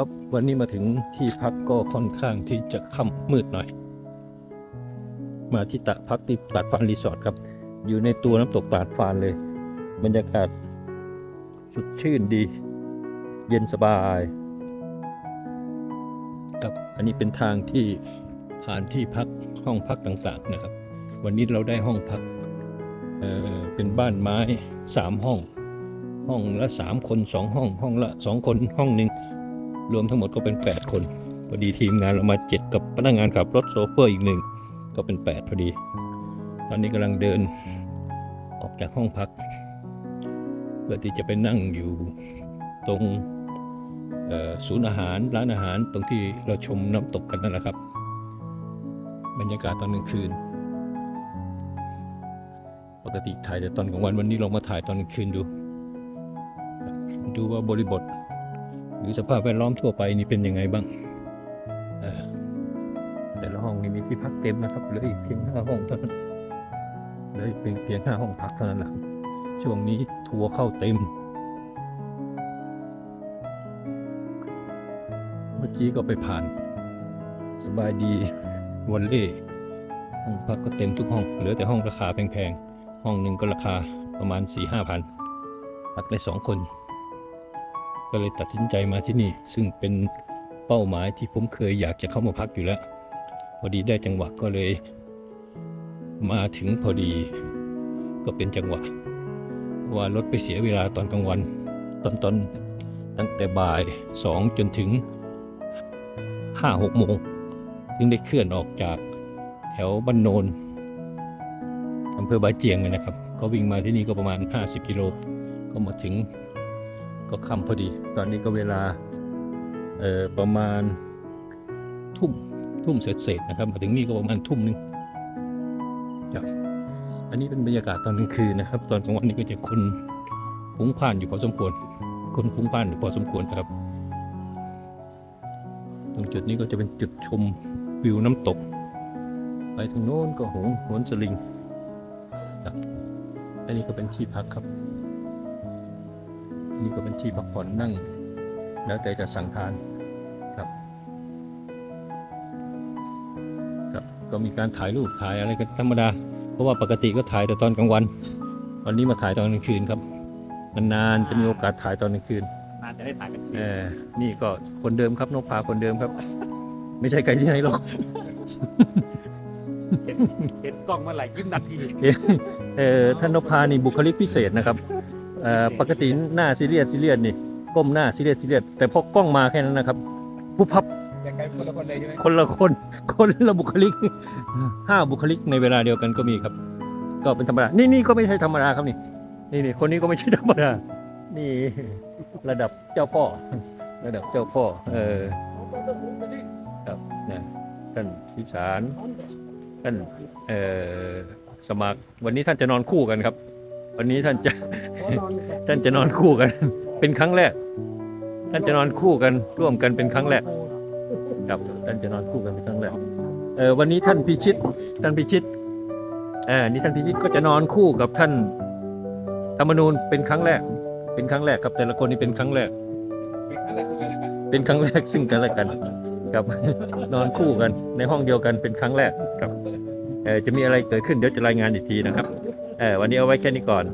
ครับวันนี้มาถึงที่พักก็ค่อนข้างที่จะค่ำมืดหน่อย มาที่ตะพักที่ตาดฟานรีสอร์ทครับ อยู่ในตัวน้ำตกตาดฟานเลย บรรยากาศสดชื่นดี เย็นสบายครับอันนี้เป็นทางที่ผ่านที่พักห้องพักต่างๆนะครับ วันนี้เราได้ห้องพักเอ่อเป็นบ้านไม้สามห้อง ห้องละสามคนสองห้อง ห้องละสองคนห้องหนึ่ง รวมทั้งหมดก็เป็น 8 คนพอดีทีมงานเรามาเจ็ดกับพนักงานขับรถโซเฟอร์อีกหนึ่งก็เป็น 8 พอดี ตอนนี้กำลังเดินออกจากห้องพักเพื่อที่จะไปนั่งอยู่ตรงศูนย์อาหารร้านอาหารตรงที่เราชมน้ำตกกันนั่นแหละครับ บรรยากาศตอนกลางคืน ปกติถ่ายแต่ตอนกลางวันวันนี้ลองมาถ่ายตอนกลางคืนดู ดูว่าบริบท หรือสภาพแวดล้อมทั่วไปนี่เป็นยังไงบ้างเอ่อแต่ละห้องนี่มีที่พักเต็มนะครับเหลืออีกเพียงห้าห้องเท่านั้นเหลืออีกเพียงเพียงห้าห้องพักเท่านั้นแหละช่วงนี้ทัวร์เข้าเต็ม เมื่อกี้ก็ไปผ่าน สบายดีวันเล่ห้องพักก็เต็มทุกห้อง เหลือแต่ห้องราคาแพงๆ ห้องหนึ่งก็ราคาประมาณ4ี่ห้าพันพักได้สองคน ก็เลยตัดสินใจมาที่นี่ ซึ่งเป็นเป้าหมายที่ผมเคยอยากจะเข้ามาพักอยู่แล้ว พอดีได้จังหวะก็เลย มาถึงพอดี ก็เป็นจังหวะ ว่ารถไปเสียเวลาตอนกลางวัน ตอนตอนตั้งแต่บ่ายสองจนถึงห้าหกโมงถึงได้เคลื่อนออกจากแถวบ้านโนนอำเภอบาเจียงนะครับ ก็วิ่งมาที่นี่ก็ประมาณ 50 กิโลก็มาถึง ก็ค่ำพอดี ตอนนี้ก็เวลาเอ่อประมาณทุ่มทุ่มเศษๆนะครับ มาถึงนี่ก็ประมาณทุ่มนึงครับอันนี้เป็นบรรยากาศตอนกลางคืนนะครับ ตอนกลางวันนี่ก็จะคนพลุ้งพล่านอยู่พอสมควร คนพลุ้งพล่านอยู่พอสมควรครับ ตรงจุดนี้ก็จะเป็นจุดชมวิวน้ำตก ไปทางโน้นก็หงหนสลิงครับอันนี้ก็เป็นที่พักครับ นี่ก็เป็นที่พักผ่อนนั่ง แล้วแต่จะสั่งทานครับครับ ก็มีการถ่ายรูปถ่ายอะไรกันธรรมดา เพราะว่าปกติก็ถ่ายแต่ตอนกลางวัน วันนี้มาถ่ายตอนกลางคืนครับนานๆจะมีโอกาสถ่ายตอนกลางคืนน่าจะได้ถ่ายกันเออนี่ก็คนเดิมครับนกพาคนเดิมครับ ไม่ใช่ใครที่ไหนหรอกเห็นเห็นกล้องเมื่อไหร่ยิ้มทันทีเออท่านนกพานี่บุคลิกพิเศษนะครับเอ่อ ปกติหน้าซีเรียสซีเรียสนี่ก้มหน้าซีเรียสซีเรียสแต่พอกล้องมาแค่นั้นนะครับปุ๊บพับยังไงคนละคนเลยใช่ไหมคนละคนคนละบุคลิกห้าบุคลิกในเวลาเดียวกันก็มีครับ ก็เป็นธรรมดานี่นี่ก็ไม่ใช่ธรรมดาครับนี่นี่นี่คนนี้ก็ไม่ใช่ธรรมดานี่ระดับเจ้าพ่อ ระดับเจ้าพ่อ เออครับนะท่านพิสารท่านเอ่อสมัครวันนี้ท่านจะนอนคู่กันครับ วันนี้ท่านจะ ท่านจะนอนคู่กัน เป็นครั้งแรก ท่านจะนอนคู่กัน ร่วมกันเป็นครั้งแรก ครับ ท่านจะนอนคู่กันเป็นครั้งแรก เออวันนี้ท่านพิชิต ท่านพิชิตเออนี่ท่านพิชิตก็จะนอนคู่กับท่าน ธรรมนูญเป็นครั้งแรก เป็นครั้งแรกครับแต่ละคนนี่เป็นครั้งแรก เป็นครั้งแรกซึ่งกันและกันครับนอนคู่กันในห้องเดียวกันเป็นครั้งแรกครับเออจะมีอะไรเกิดขึ้นเดี๋ยวจะรายงานอีกทีนะครับ เออวันนี้เอาไว้แค่นี้ก่อน